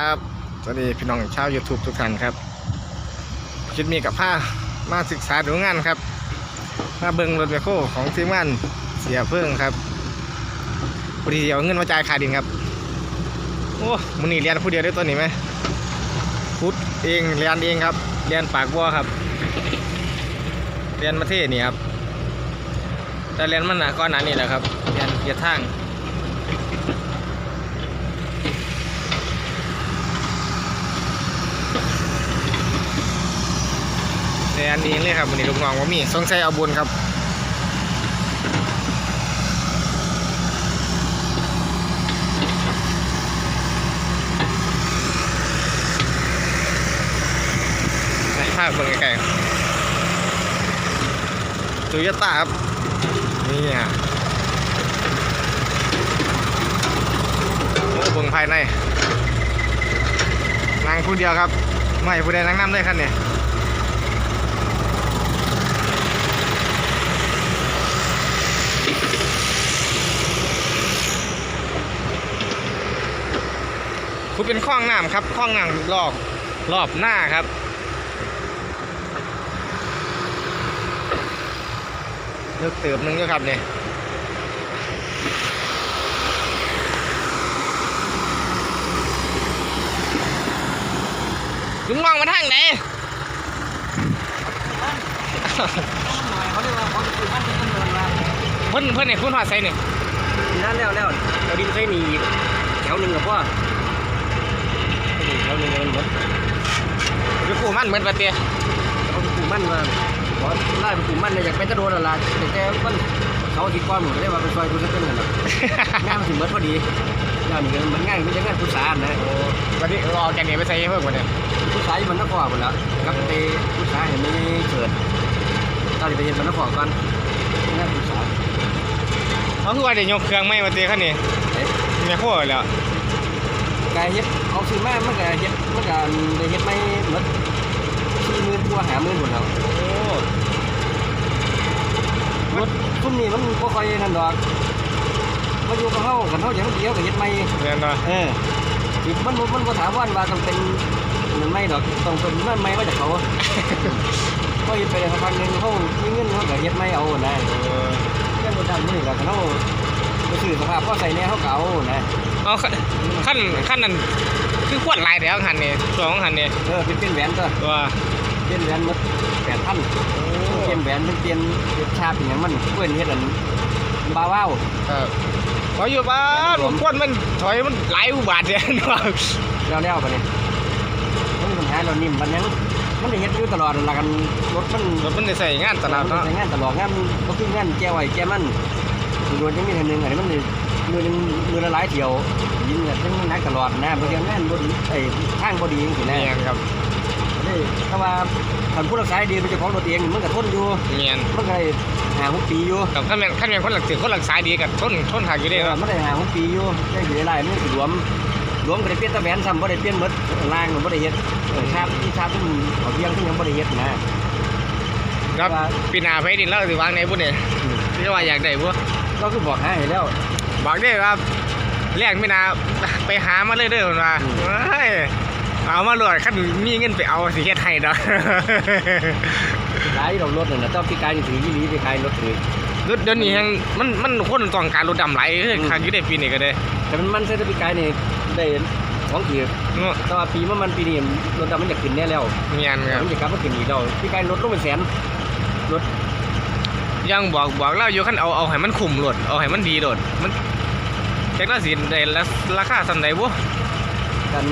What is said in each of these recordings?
ครับสวัสดีพี่น้องชาว YouTube ทุกท่านครับคิดมีกับผ้ามาศึกษาดูงานครับ มาเบิ่งรถแมคโครของทีมงานเสียเพิ่งครับพอดีเอาเงินมาจ่ายค่าดินครับ โอ้มันนี่เรียนผู้เดียวได้ตัวนี้ไหมพุดเองเรียนเองครับ เรียนปากบัวครับ เรียนมาเทศนี่ครับแต่เรียนมันหนาก้อนหนานี่แหละครับ เรียนเหยียดทาง เรียนเองเลยครับวันนี้ลูกน้องว่ามีสงสัยเอาบุญครับภาพเบิ่งไกลๆตูยต้าครับ นี่ฮะโอ้เบิ่งภายในนั่งผู้เดียวครับ ไม่ผู้ใดนั่งน้ำเลยครับเนี่ย คุณเป็นข้องน้ำครับข้องน้ำรอบรอบหน้าครับเลือกเติมหนึงด้วยครับเนี่ยลุงมองมาทางไหนเขาเรียกว่าเขาคือบ้านที่ตำรวจมเพิ่นเพิ่นเนี่ยคุณหอดใส่เนี่ยนั่นแล้วแล้วเอาดินใส่หนีแถวหนึ่งกับพ่อ แถวหนึ่งมันหมดคือกูมันเหมือนปะเตียเขาไปปลูกมันมาขอไล่ไปปลูกมันเนี่ยอยากไปตะโดนอะไรแต่แกมันเขาที่ก้อนหมดเลยว่าไปซอยกูสักเกินกันนะงานมันถึงเหมือนพอดีงานนี่มันง่ายไม่ใช่งานผู้สานนะวันนี้รอแกเนี่ยไปใส่เพิ่มกว่าเนี่ยผู้สายมันนครหมดแล้วกับไปผู้สายเห็นไม่เกิดตอนนี้ไปเห็นมันนครก่อนงานผู้สายเขาคือว่าเดี๋ยวยกเครื่องไม่มาเตียขั้นนี้เอ๊ะแม่โคตรแล้ว กายเฮ็ดเอาซื้อมามันก็เฮ็ดมันก็ได้เฮ็ดไม่หมดสี่หมื่นกว่าหาหมื่นหมดแล้วโอ้รถทุ่มนี้มันบ่ค่อยนั่นดอกมาอยู่กับเฮากันเฮาอย่างเดียวก็เฮ็ดไม่เรียนเนาะเออมันมันบ่ถามว่าว่าต้องเป็นมันไม่ดอกต้องเป็นมันไม่มาจากเขาก็เฮ็ดไปได้สักพักนึงเฮามีเงินเฮาก็เฮ็ดไม่เอานะเออแค่บ่ทันมื้อนี้ก็คันเฮาไปซื้อสภาพพอใส่แน่เฮาก็เอานะ เอาขั้นขั้นขั้นนั้นคือขวดลายเดี๋ยวหันเนี่ยตัวของหันเนี่ยเออเป็นเป็นแหวนตัวตัวเป็นแหวนหมด8,000เปลี่ยนแหวนเป็นเปลี่ยนเปลี่ยนชาเป็นหยังมันเพื่อนเฮ็ดอันบาว้าวครับขออยู่บ้านผมขวดมันถอยมันหลายอุบาทเนี่ยเนาะแล้วแล้วไปเลยมันมีปัญหาเรานิ่มมันยังมันได้เฮ็ดอยู่ตลอดละกันรถมันรถมันได้ใส่งานตลาดมันเนาะใช้งานตลอดงานบ่คืองานแก้ไว้แก้มันรถยังมีเท่านึงอันนี้มันได้ มือหนึงมือละหลายเที่ยวยินกันทั้งนักตลอดนะบางทีงานบ่ดีไอ้ทางบ่ดีจังซี่นะเนียนครับนี่ถ้าว่าคันผู้รักษาดีเป็นเจ้าของรถเองมันก็ทนอยู่เนียนมันก็ได้หาหกปีอยู่กับขั้นแม่นขั้นแม่นคนหลักถือคนหลักสายดีกับทนทนหักอยู่ได้เออเนาะมันได้หาหกปีอยู่ยังอยู่ในลายมันสิรวมรวมก็ได้เปลี่ยนตะแหวนซ้ำบ่ได้เปลี่ยนหมดล่างมันบ่ได้เฮ็ดเออชาบที่ชาบที่มันเขาเที่ยงที่ยังบ่ได้เฮ็ดนะครับปีหน้าไปดินแล้วสิวางในบุญเนี่ยที่ว่าอยากได้บุเราคือบอกหาให้แล้ว บอกได้ครับแรกไม่นาไปหามาเลยเด้อคนว่าอืมเฮ้ยเอามาโหลดขั้นมีเงินไปเอาสิเฮ็ดให้ดอกขายดอกรถนั่นน่ะเจ้าพี่กายนี่ถือยี่หลีไปขายรถถือรถเดี๋ยวนี้ยังมันมันคนต้องการรถดำไหลเฮ้ยคันอยู่ได้ปีนี้ก็ได้ แต่มันมันใช้แต่พี่กายนี่ได้ของถือเนาะแต่ว่าปีมันมันปีนี้รถดำมันอยากขึ้นแน่แล้วเงียนครับมันอยากกลับมาขึ้นอีกแล้วพี่กายรถลงเป็นแสนรถ ยังบอกบอกเราอยู่ขั้นเอาเอาให้มันคุ้มโหลดเอาให้มันดีโหลดมันแจ็คละสิได้ละราคาสันใดบุกัน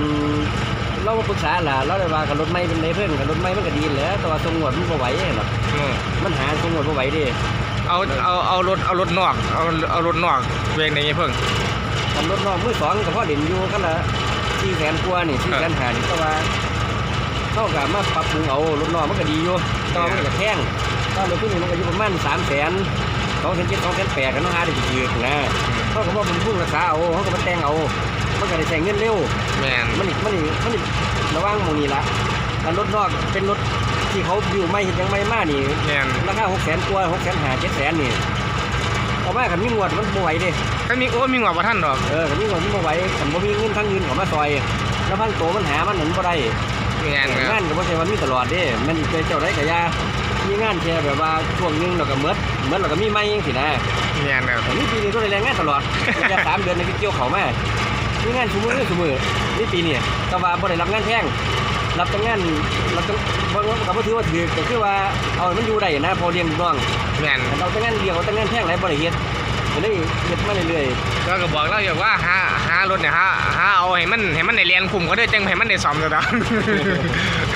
เรามาปรึกษาล่ะเราได้ว่ากับรถไม่เป็นไรเพื่อนกับรถไม่มันก็ดีแหล้วแต่ว่าทรงหวดมันบ่ไหวหรอกเนาะมันหาทรงหวดบ่ไหวเดิเอาเอาเอารถเอารถนอกเอาเอารถนอกเวงในเพิ่งกันรถนอกมือสองก็พอเด่นอยู่กันละสี่แสนกว่านี่สี่แสนหานี่ก็ว่าเท่ากับมาปรับปรุงเอารถนอกมันก็ดีอยู่แตอนมันก็แพง ตอนรถที่นี่มันก็อยู่ประมาณสามแสนสองแสนเจ็ดสองแสนแปดกันต้องหาได้ดีๆนะเท่ากับว่ามันพุ่งราคาเอาเขาก็มาแต่งเอามันก็ได้ใช้เงินเร็วแมนมันนี่มันนี่มันนี่ระวังหมองนี่ละแต่รถนอกเป็นรถที่เขาอยู่ไม่เห็นยังไม่มานี่แมนราคาหกแสนกว่าหกแสนหาเจ็ดแสนนี่เอามาขันมีงวดมันบ่ไหวเด้ถ้ามีโอ้มีหัวประท่านดอกเออขันมีงวดมันบ่ไหวขันบ่มีเงินทั้งเงินเขามาซอย แล้วพังโตมันหามันหนุนบ่ได้งานคงารับนก็บ่ใช่ว่ามีตลอดเด้มันเคยเจ้าได้ก็ยา มีงานแค่แบบว่าช่วงหนึงแล้วก็เมิดเมิดแล้วก็มีใหม่จังซี่นะงานครับ แต่นี่ปีนี้ก็ได้แรงงานตลอด แค่สามเดือนในที่เกี่ยวเขามามีงานชุมือชุมือนี่ปีนี้ก็ว่าบ่ได้รับงานแท่งรับแต่งานรับแต่บ่ว่าก็บ่ถือว่าถือก็คือว่าเอาให้มันอยู่ได้นะพอเลี้ยงลูกน้องงานแต่เราแต่งานเดียวแต่งานแท่งหลายบ่ได้เฮ็ด ก็เลยเฮ็ดมาเรื่อยก็ก็บอกเราอย่างว่าหาหารถเนี่ยหาหาเอาให้มันให้มันได้เรียนคุมก็ได้จังให้มันได้ซ่อมซะดอก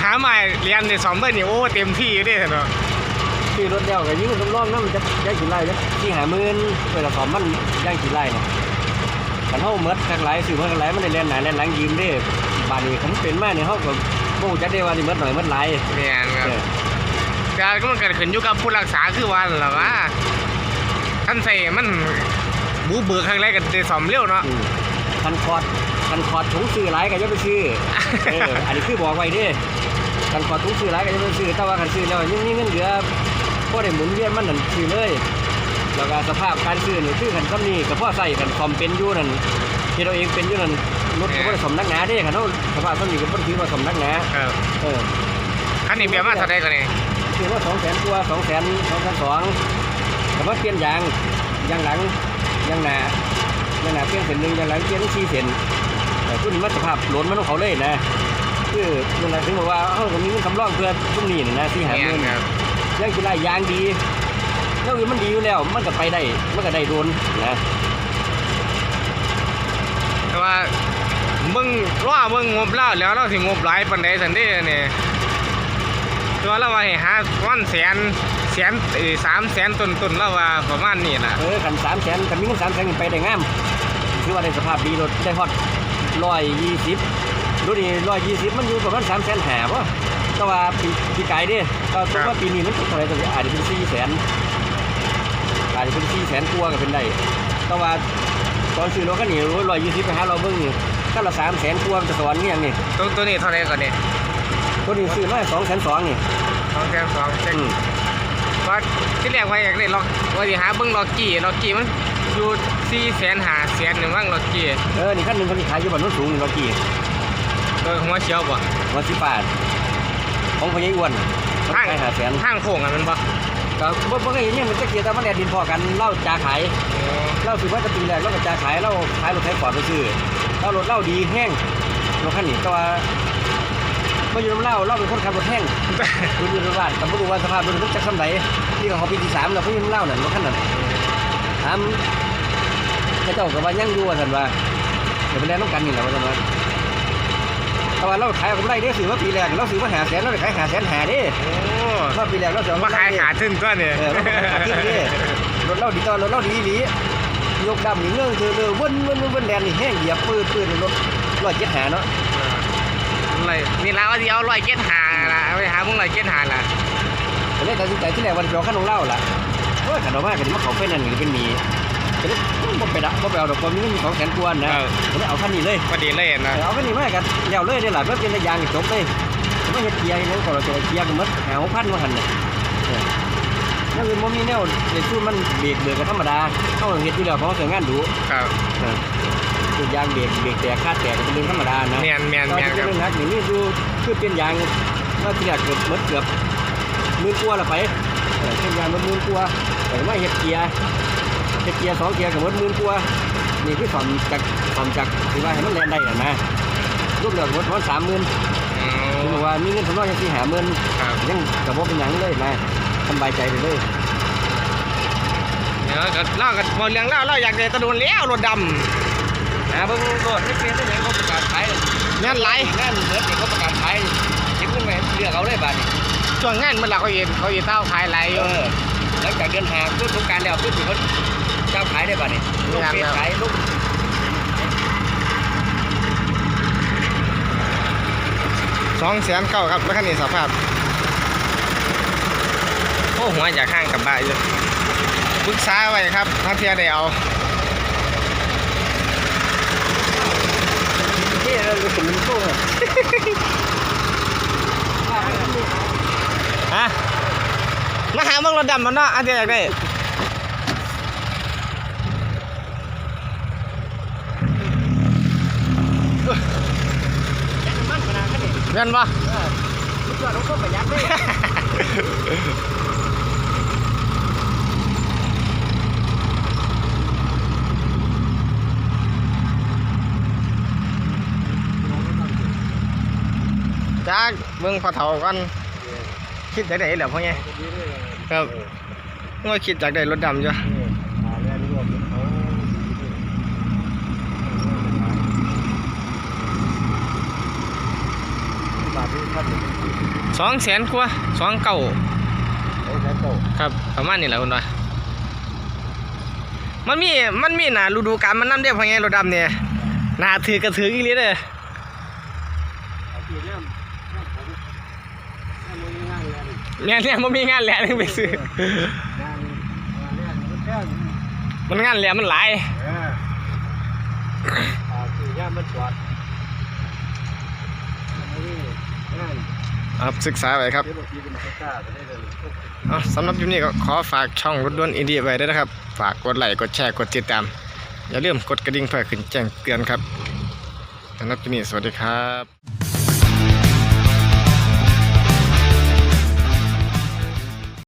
หามาเรียนได้ซ่อมเบิ่นี่โอ้เต็มที่อยู่เด้เนาะๆซื้อรถแล้วก็ยิงสำรองนำจะย่างกี่ไร่จักที่หาหมื่นเวลาสอบมันย่างกี่ไร่เนาะคันเฮาเมิดคักหลายซื้อมาคักหลายมันได้แล่นหน้าแล่นหลังยืมเด้บาดนี้คันเป็นมาเนี่ยเฮาก็บ่รู้จักได้ว่าสิเมิดหน่อยเมิดหลายงานครับเออการก็มันเกิดขึ้นอยู่กับผู้รักษาคือว่าล่ะว่า ท่านใส่มันบูเบิกครั้งแรกก็ได้ซ่อมเร็วเนาะอืมคันคอร์ดคันคอร์ดถุงซื้อหลายก็อย่าไปซื้อเอออันนี้คือบอกไว้เด้คันคอร์ดถุงซื้อหลายก็อย่าไปซื้อแต่ว่าคันซื้อแล้วยังมีเงินเหลือบ่ได้หมุนเวียนมันนั่นซื้อเลยแล้วก็สภาพการซื้อนี่คือคันซ้ำนี้ก็พอใส่คันคอมเป็นอยู่นั่นที่เราเองเป็นอยู่นั่นรถก็บ่ได้สมนักหนาเด้คันเฮาสภาพซ้ำนี้ก็บ่ได้ถือว่าสมนักหนาครับเออคันนี้เบียร์มาเท่าใดก็นี่คือว่า200,000กว่า200,000 2,200ก็มาเปลี่ยนยางยางหลังยางหน้ายางหน้าเปลี่ยนเส้นหนึงยางหลังเปลี่ยน4เส้นแต่ทุนมันสภาพหล้นมันของเขาเลยนะคือยังไงถึงบอกว่าเออผมมีเงินสำรองเพื่อพรุ่งนี้นี่นะที่หาเงินงานครับยังกีฬายางดีแล้วอื่นมันดีอยู่แล้ว มันก็ไปได้มันก็ได้โดนนะแต่ว่ามึงว่ามึงงบแล้วแล้วเราสิงบหลายปานใดสันเด้เนี่ยตัวเราว่าให้หาวันแสน แสนเออสามแสนต้นต้นๆเราว่าประมาณนี้ล่ะเออขันสามแสนขันมีเงินสามแสนไปได้งามคือว่าได้สภาพดีรถได้ฮอตร้อยยี่สิบรถนี่ร้อยยี่สิบมันอยู่ประมาณสามแสนหาป่ะก็ว่าปีปีไก่ดิก็คิดว่าปีนี้มันเท่าไหร่ตัวอาจจะเป็นสี่แสนอาจจะเป็นสี่แสนกว่าก็เป็นได้ก็ว่าตอนซื้อรถก็หนีร้อยยี่สิบไปหาเราเบิ่งนี่ก็ละสามแสนกว่ามันจะสอนเนี่ยงนี่ตัวตัวนี้เท่าไหรก่อนเนี่ยตัวนี้ซื้อมาสองแสนสองนี่สองแสนสองเช็ค อืมว่าที่แรกว่าอยากได้ล็อกว่าสิหาเบิ่งล็อกกี้ล็อกกี้มันอยู่สี่แสนหาแสนหนึ่งว่างล็อกกี้เออนี่ขั้นหนึ่งคนที่ขายอยู่บนนู้นสูงนี่เรากี่เออหัวเชียวบ่วันสิบบาทของพญายอ้วนเขาขายหาแสนทางโค้งอะมันบ่ก็บ่บ่เคยเห็นเนี่ยมันจะเกียร์แต่มันแดดดินพอกันเล่าจ่าขายโอ้เล่าซื้อมาจะปีแรกเล่ากับจ่าขายเล่าขายรถไถฟอร์ดไปซื้อเล่ารถเล่าดีแห้งรถคันนี้ก็ว่า ไม่อยู่น้ำเล่าเล่าเป็นคนขับรถแห้งคุณอยู่ในบ้านแต่ไม่รู้ว่าสภาพรถมันจะซ้ำไหนที่เขาปีที่สามเราเพิ่งเล่านั่นรถคันนั้นถามพระเจ้ากับว่ายังอยู่ว่าสันว่าเดี๋ยวไปแล่นน้ำกันนี่แหละว่าสันว่าแต่ว่าเราขายกับไรเด้ซื้อมาปีแรกเราซื้อมาหาแสนเราได้ขายหาแสนหาเด้โอ้มาปีแรกเราเสียมาขายขาทึ้นตัวเนี่ยเออเราขายขาขึ้นเด้รถเราดีตอนรถเราดีหลียกดำนี่เงื่อนคือเลยวนวนวนวนแดนนี่แห้งเหยียบปืนปืนรถร้อยเจ็ดหาเนาะ เลยนี่แล้วว่าสิเอาร้อยเจ็ดหาล่ะเอาไปหามึงร้อยเจ็ดหาล่ะก็เลยตัดสินใจที่แรกวันเดียวขั้นของเราล่ะโอ้ยขันออกมากันมาเขาเป็นนั่นนี่เป็นหนีก็เลยบ่ไปดักบ่ไปเอาดอกความนี้มีของแสนกวนนะก็เลยเอาขั้นนี้เลยพอดีเลยนะเอาขั้นนี้มากันเดี๋ยวเลยได้หล่ะเพื่อเป็นระยางจบเลยไม่เฮ็ดเกียร์ให้นั่นก่อนเราจะเกียร์กันหมดหาพันมาหันเนี่ยนั่นคือมันมีแนวในสู้มันเบรกเบรกก็ธรรมดาเขาเฮ็ดอยู่แล้วเพราะเขาเสียงานดูครับ คือยางเบรกเบรกแตกคาดแตกเป็นเรื่องธรรมดานะเมียนเมียนตอนเมียนที่คเป็รับนเรื่องนักอย่างนี้ดูคือเปลี่ยนยางว่าที่แรกเกือบหมดเกือบหมื่นกว่าละไปเออเปลี่ยนยางหมดหมื่นกว่าแต่ว่าเฮ็ดเกียร์เฮ็ดเกียร์สองเกียร์กับหมดหมื่นกว่านี่คือสอมจากสอมจากที่ว่าให้มันแล่นได้น่ะนะรวมแล้วหมดประมาณสามหมื่นอืถึงมว่ามีเงินสำรองยังสี่หาหมื่น ครับยังกับว่าเป็นหยังเลยนะสบายใจไปเลยเดี๋ยวก็เล่ากันพอเรื่องเล่าเล่าอยากได้ตะโดนแล้วรถดอ่า เบิ่งโลดให้เปลี่ยนได้ยังเขาประกาศขายำงานไหลายงานเบิดนี่เขาประกาศขายเก็บเงินไว้เลือกเอาเลยบาดนี้ช่วงงานเมื่อไหร่เขาเห็นเขาเห็นเต้าขายไหลายอเอยู่อหลังจากเดือนหาเพื่อทุกการแล้วเพื่อที่เขาเจ้าขายได้บาดนี้ลูกเฟซขายลูกสองแสนเก้าครับแล้วคันนี้สภาพโอ้หัวอยากข้างกลับบ้านอยู่ปรึกษาไว้ครับถ้าเทียได้เอา เท่เราถึงมันโซ่ฮะมาหาเมืองรถดำมันเนาะอันเดียวอยากได้เงินปะเออสุดยอดของคนประหยัดเล จ้าเมืองพะเทากันคิดจากไหนเหรอพ่อไงครับว่าคิดจากไหนรถดำจ้ะสองแสนกว่าสองเก่าครับประมาณนี้แหละคุณว่ามันมีมันมีหนาฤดูกาลมันนั่นเดียวพ่อไงรถดำเนี่ยหนาถือกระถืออีหลีเลยเนี่ย เนี่ยมันมีงานแหล่นึงไปซื้อมันงานแหล่มันหลายครับศึกษาไว้ครับเอาสำหรับคลิปนี้ก็ขอฝากช่องรถด่วนอินเดียไว้ด้วยนะครับ ฝากกดไลค์กดแชร์กดติดตาม อย่าลืมกดกระดิ่งเพื่อขึ้นแจ้งเตือนครับสำหรับคลิปนี้สวัสดีครับ